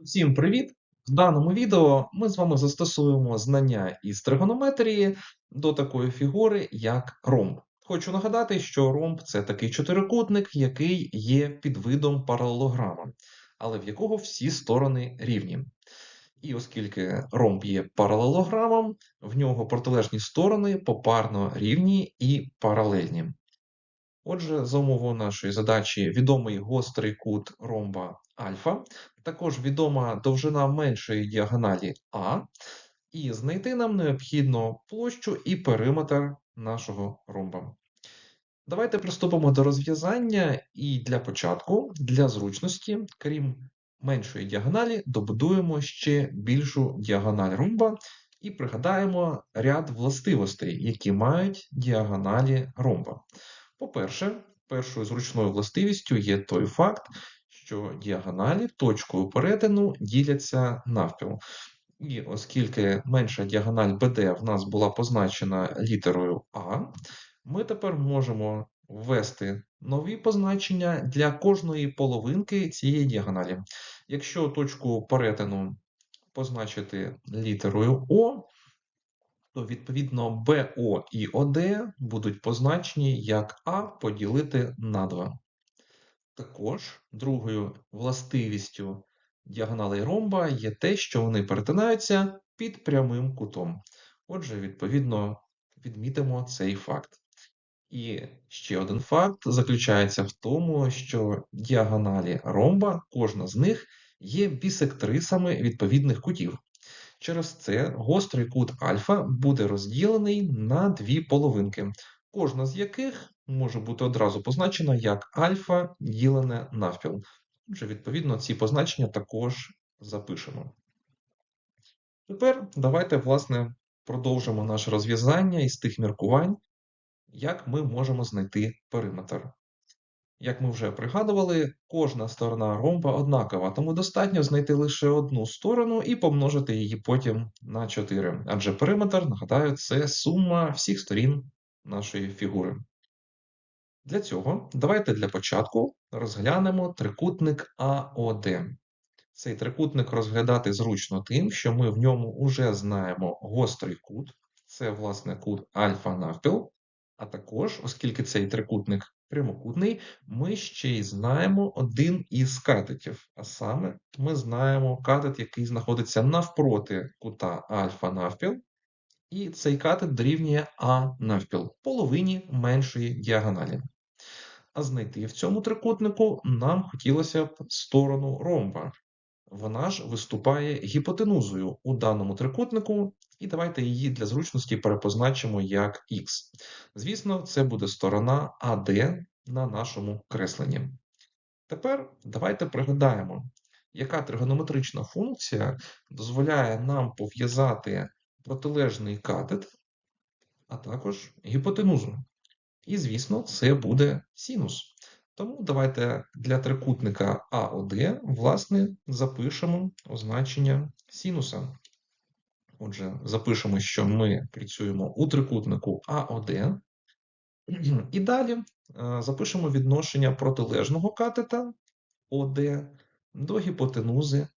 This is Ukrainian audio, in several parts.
Всім привіт! В даному відео ми з вами застосуємо знання із тригонометрії до такої фігури, як ромб. Хочу нагадати, що ромб це такий чотирикутник, який є підвидом паралелограма, але в якого всі сторони рівні. І оскільки ромб є паралелограмом, в нього протилежні сторони попарно рівні і паралельні. Отже, за умовою нашої задачі відомий гострий кут ромба альфа, також відома довжина меншої діагоналі А, і знайти нам необхідно площу і периметр нашого ромба. Давайте приступимо до розв'язання, і для початку, для зручності, крім меншої діагоналі, добудуємо ще більшу діагональ ромба і пригадаємо ряд властивостей, які мають діагоналі ромба. По-перше, першою зручною властивістю є той факт, що діагоналі точкою перетину діляться навпіл. І оскільки менша діагональ BD в нас була позначена літерою А, ми тепер можемо ввести нові позначення для кожної половинки цієї діагоналі. Якщо точку перетину позначити літерою О, то відповідно БО і ОД будуть позначені як А поділити на 2. Також другою властивістю діагоналей ромба є те, що вони перетинаються під прямим кутом. Отже, відповідно, відмітимо цей факт. І ще один факт заключається в тому, що діагоналі ромба, кожна з них є бісектрисами відповідних кутів. Через це гострий кут альфа буде розділений на дві половинки, кожна з яких може бути одразу позначена як альфа ділене навпіл. Отже, відповідно, ці позначення також запишемо. Тепер давайте, власне, продовжимо наше розв'язання із тих міркувань, як ми можемо знайти периметр. Як ми вже пригадували, кожна сторона ромба однакова, тому достатньо знайти лише одну сторону і помножити її потім на 4. Адже периметр, нагадаю, це сума всіх сторін нашої фігури. Для цього давайте для початку розглянемо трикутник АОД. Цей трикутник розглядати зручно тим, що ми в ньому вже знаємо гострий кут, це, власне, кут альфа навпіл, а також, оскільки цей трикутник прямокутний, ми ще й знаємо один із катетів. А саме ми знаємо катет, який знаходиться навпроти кута альфа навпіл, і цей катет дорівнює А навпіл, половині меншої діагоналі. А знайти в цьому трикутнику нам хотілося б сторону ромба. Вона ж виступає гіпотенузою у даному трикутнику, і давайте її для зручності перепозначимо як Х. Звісно, це буде сторона АД на нашому кресленні. Тепер давайте пригадаємо, яка тригонометрична функція дозволяє нам пов'язати протилежний катет, а також гіпотенузу. І, звісно, це буде синус. Тому давайте для трикутника АОД, власне, запишемо означення синуса. Отже, запишемо, що ми працюємо у трикутнику АОД. І далі е, запишемо відношення протилежного катета ОД до гіпотенузи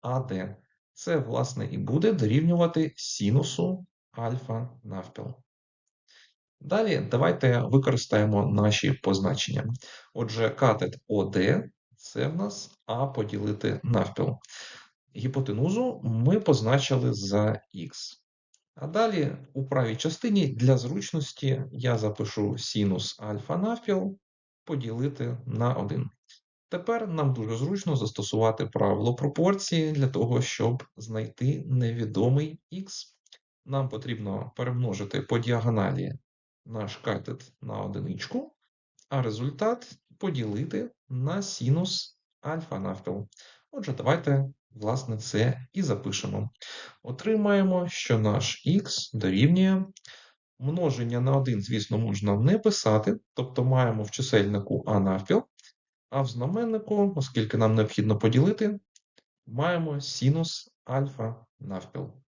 АД. Це, власне, і буде дорівнювати синусу альфа навпіл. Далі давайте використаємо наші позначення. Отже, катет ОД це в нас А поділити навпіл. Гіпотенузу ми позначили за Х. А далі у правій частині для зручності я запишу синус альфа навпіл поділити на 1. Тепер нам дуже зручно застосувати правило пропорції для того, щоб знайти невідомий х. Нам потрібно перемножити по діагоналі наш катет на одиничку, а результат поділити на синус альфа навпіл. Отже, давайте, власне, це і запишемо. Отримаємо, що наш х дорівнює. Множення на 1, звісно, можна не писати, тобто маємо в чисельнику а навпіл, а в знаменнику, оскільки нам необхідно поділити, маємо синус альфа навпіл.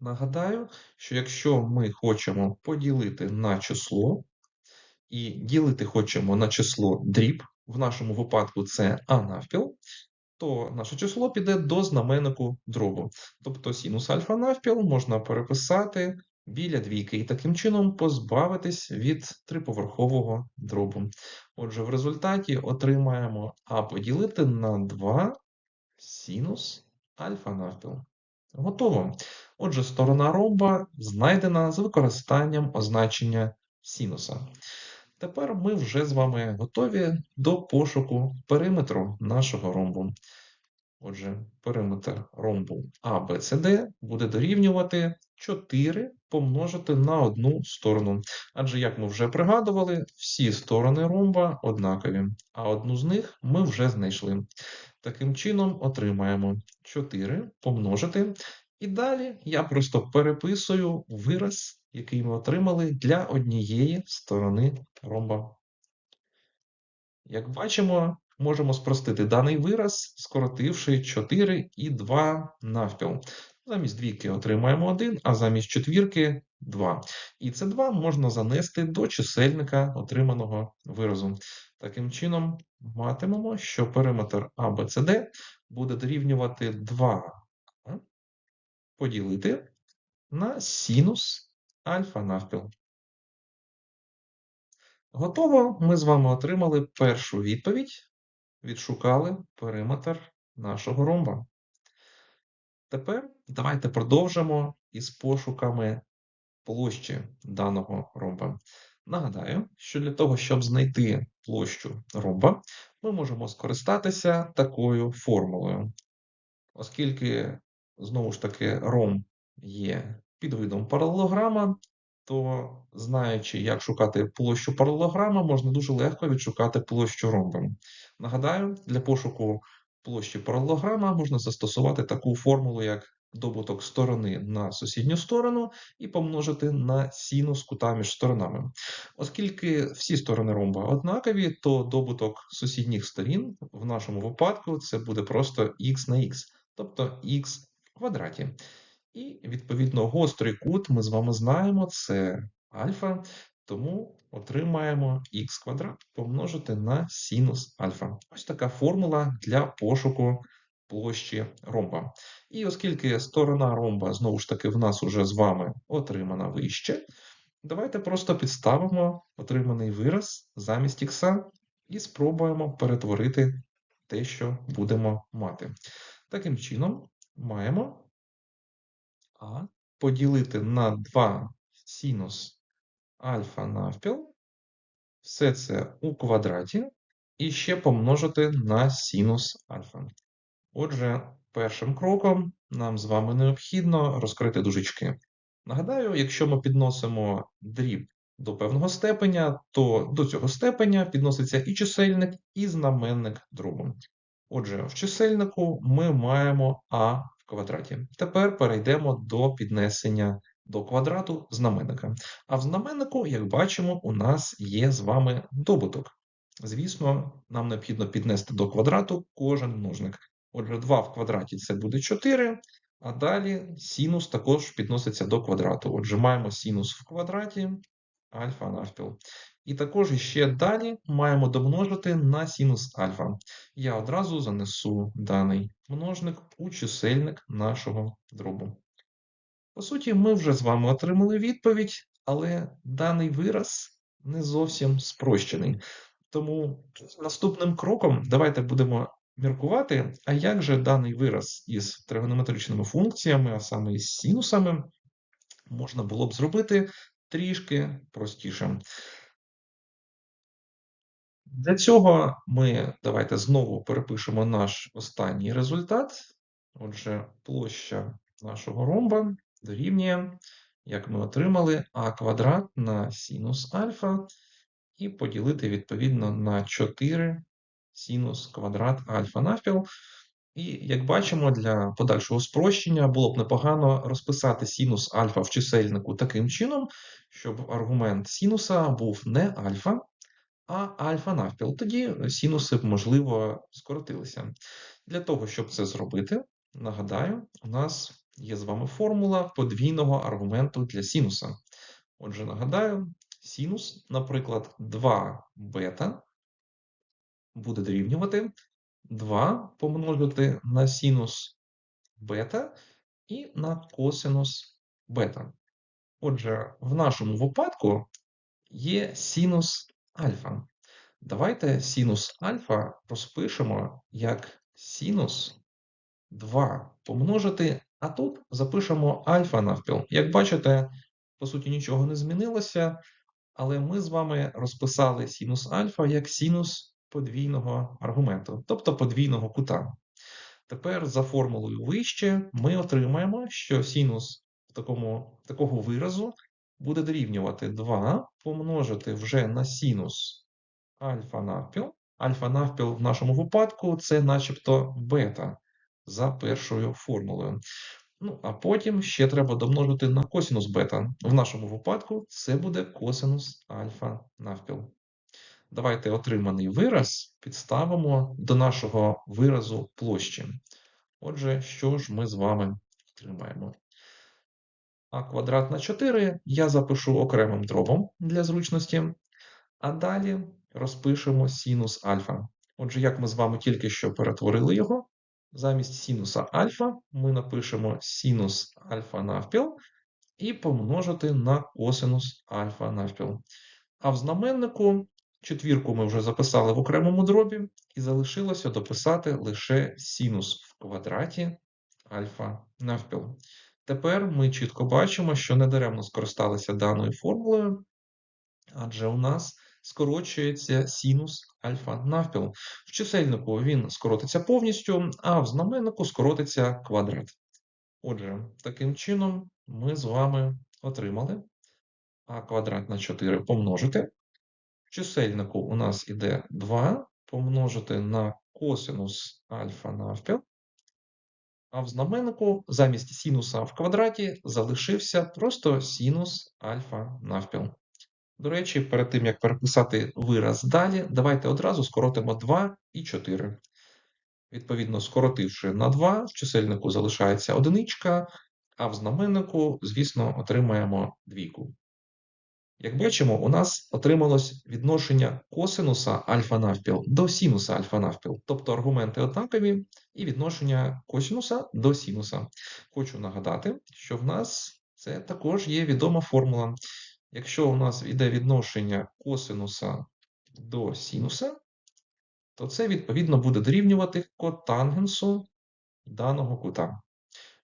Нагадаю, що якщо ми хочемо поділити на число, і ділити хочемо на число дріб, в нашому випадку це А навпіл, то наше число піде до знаменнику дробу. Тобто синус альфа навпіл можна переписати біля двійки і таким чином позбавитись від триповерхового дробу. Отже, в результаті отримаємо а поділити на 2 синус альфа навпіл. Готово. Отже, сторона ромба знайдена з використанням означення синуса. Тепер ми вже з вами готові до пошуку периметру нашого ромбу. Отже, периметр ромбу ABCD буде дорівнювати 4 помножити на одну сторону. Адже, як ми вже пригадували, всі сторони ромба однакові, а одну з них ми вже знайшли. Таким чином, отримаємо 4 помножити. І далі я просто переписую вираз, який ми отримали для однієї сторони ромба. Як бачимо, можемо спростити даний вираз, скоротивши 4 і 2 навпіл. Замість двійки отримаємо 1, а замість четвірки 2. І це 2 можна занести до чисельника отриманого виразу. Таким чином, матимемо, що периметр ABCD буде дорівнювати 2 поділити на синус альфа навпіл. Готово. Ми з вами отримали першу відповідь, відшукали периметр нашого ромба. Тепер давайте продовжимо із пошуками площі даного ромба. Нагадаю, що для того, щоб знайти площу ромба, ми можемо скористатися такою формулою. Оскільки, знову ж таки, ромб є підвидом паралелограма, то знаючи, як шукати площу паралелограма, можна дуже легко відшукати площу ромба. Нагадаю, для пошуку площі паралелограма можна застосувати таку формулу, як добуток сторони на сусідню сторону і помножити на синус кута між сторонами. Оскільки всі сторони ромба однакові, то добуток сусідніх сторін в нашому випадку це буде просто х на х, тобто х квадраті. І, відповідно, гострий кут ми з вами знаємо, це альфа, тому отримаємо х квадрат помножити на синус альфа. Ось така формула для пошуку площі ромба. І оскільки сторона ромба, знову ж таки, в нас уже з вами отримана вище, давайте просто підставимо отриманий вираз замість х і спробуємо перетворити те, що будемо мати. Таким чином, маємо а поділити на 2 синус альфа навпіл, все це у квадраті, і ще помножити на синус альфа. Отже, першим кроком нам з вами необхідно розкрити дужечки. Нагадаю, якщо ми підносимо дріб до певного степеня, то до цього степеня підноситься і чисельник, і знаменник дробом. Отже, в чисельнику ми маємо а в квадраті. Тепер перейдемо до піднесення до квадрату знаменника. А в знаменнику, як бачимо, у нас є з вами добуток. Звісно, нам необхідно піднести до квадрату кожен множник. Отже, 2 в квадраті це буде 4, а далі синус також підноситься до квадрату. Отже, маємо синус в квадраті альфа навпіл. І також ще далі маємо домножити на синус альфа. Я одразу занесу даний множник у чисельник нашого дробу. По суті, ми вже з вами отримали відповідь, але даний вираз не зовсім спрощений. Тому наступним кроком давайте будемо міркувати, а як же даний вираз із тригонометричними функціями, а саме із синусами, можна було б зробити трішки простіше. Для цього ми давайте знову перепишемо наш останній результат. Отже, площа нашого ромба дорівнює, як ми отримали, а квадрат на синус альфа і поділити відповідно на 4 синус квадрат альфа навпіл. І, як бачимо, для подальшого спрощення було б непогано розписати синус альфа в чисельнику таким чином, щоб аргумент синуса був не альфа, а альфа навпіл. Тоді синуси можливо, скоротилися. Для того, щоб це зробити, нагадаю, у нас є з вами формула подвійного аргументу для синуса. Отже, нагадаю, синус, наприклад, 2 бета буде дорівнювати 2 помножити на синус бета і на косинус бета. Отже, в нашому випадку є синус альфа. Давайте синус альфа розпишемо як синус 2 помножити, а тут запишемо альфа навпіл. Як бачите, по суті, нічого не змінилося, але ми з вами розписали синус альфа як синус подвійного аргументу, тобто подвійного кута. Тепер за формулою вище ми отримаємо, що синус такому, такого виразу буде дорівнювати 2 помножити вже на синус альфа навпіл. Альфа навпіл в нашому випадку це начебто бета за першою формулою. Ну, а потім ще треба домножити на косинус бета. В нашому випадку це буде косинус альфа навпіл. Давайте отриманий вираз підставимо до нашого виразу площі. Отже, що ж ми з вами отримаємо? А квадрат на 4 я запишу окремим дробом для зручності, а далі розпишемо синус альфа. Отже, як ми з вами тільки що перетворили його, замість синуса альфа ми напишемо синус альфа навпіл і помножити на косинус альфа навпіл. А в знаменнику четвірку ми вже записали в окремому дробі, і залишилося дописати лише синус в квадраті альфа навпіл. Тепер ми чітко бачимо, що недаремно скористалися даною формулою, адже у нас скорочується синус альфа навпіл. В чисельнику він скоротиться повністю, а в знаменнику скоротиться квадрат. Отже, таким чином ми з вами отримали а квадрат на 4 помножити. В чисельнику у нас іде 2 помножити на косинус альфа навпіл. А в знаменнику замість синуса в квадраті залишився просто синус альфа навпіл. До речі, перед тим, як переписати вираз далі, давайте одразу скоротимо 2 і 4. Відповідно, скоротивши на 2, в чисельнику залишається одиничка, а в знаменнику, звісно, отримаємо двійку. Як бачимо, у нас отрималось відношення косинуса альфа навпіл до синуса альфа навпіл, тобто аргументи однакові і відношення косинуса до синуса. Хочу нагадати, що в нас це також є відома формула. Якщо у нас йде відношення косинуса до синуса, то це відповідно буде дорівнювати котангенсу даного кута.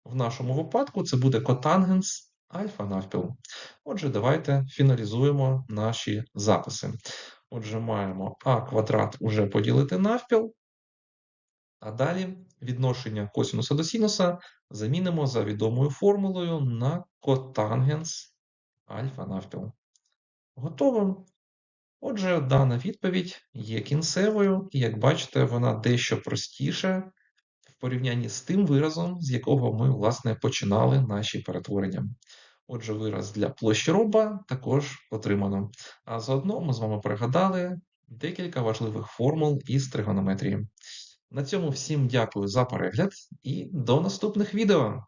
В нашому випадку це буде котангенс альфа навпіл. Отже, давайте фіналізуємо наші записи. Отже, маємо а квадрат уже поділити навпіл, а далі відношення косинуса до синуса замінимо за відомою формулою на котангенс альфа навпіл. Готово. Отже, дана відповідь є кінцевою, і як бачите, вона дещо простіша в порівнянні з тим виразом, з якого ми, власне, починали наші перетворення. Отже, вираз для площі роба також отримано. А заодно ми з вами пригадали декілька важливих формул із тригонометрії. На цьому всім дякую за перегляд і до наступних відео!